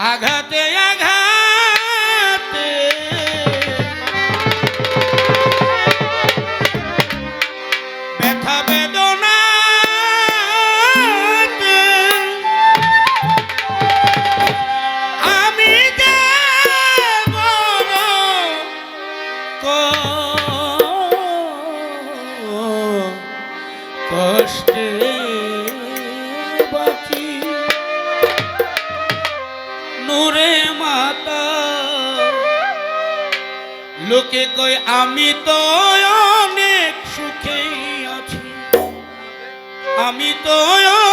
আঘাতে আঘাত লোকে কয় আমি তো অনেক সুখেই আছি। আমি তো অনেক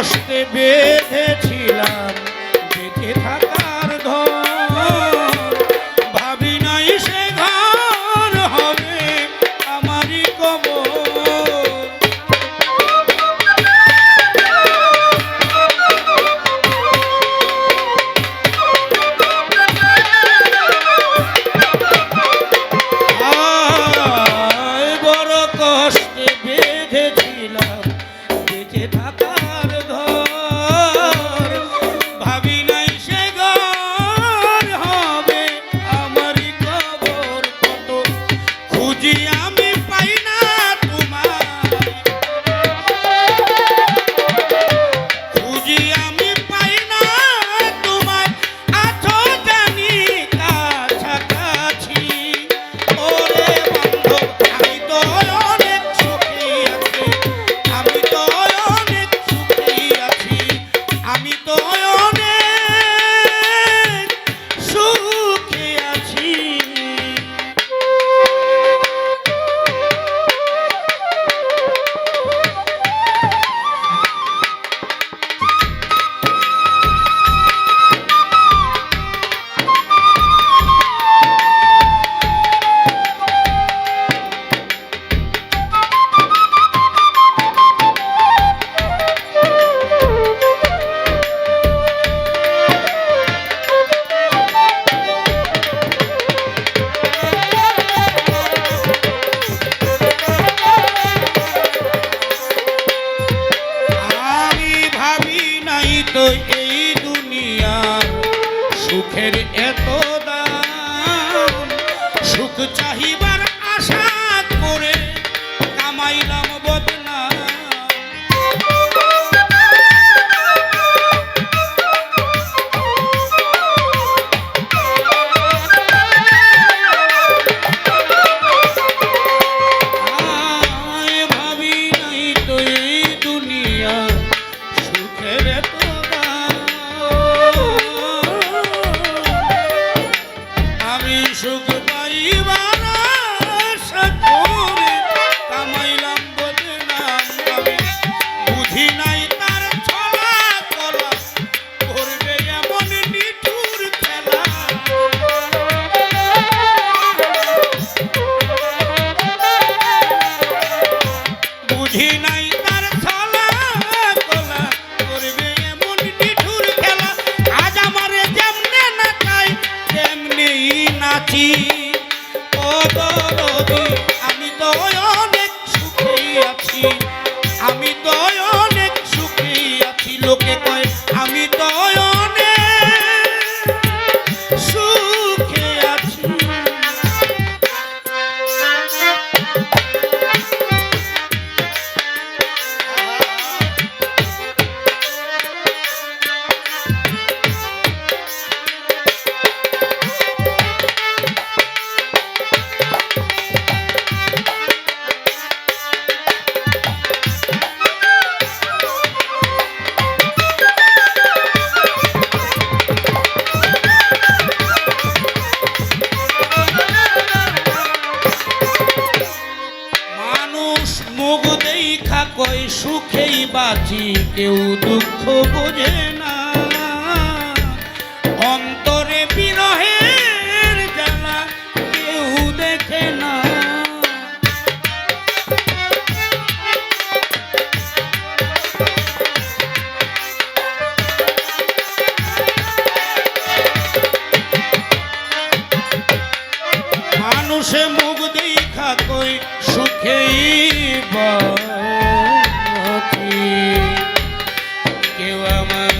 কষ্টে বেঁধেছিলাম বেঁধে থাক আছি কেউ দুঃখ বোঝে না। অন্তরে বিরহের জ্বালা কেউ দেখে না। মানুষে মুখ দেখা কই সুখেই বা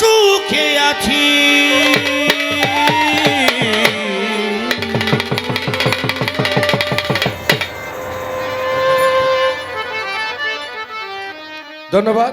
সুখে আছি। ধন্যবাদ।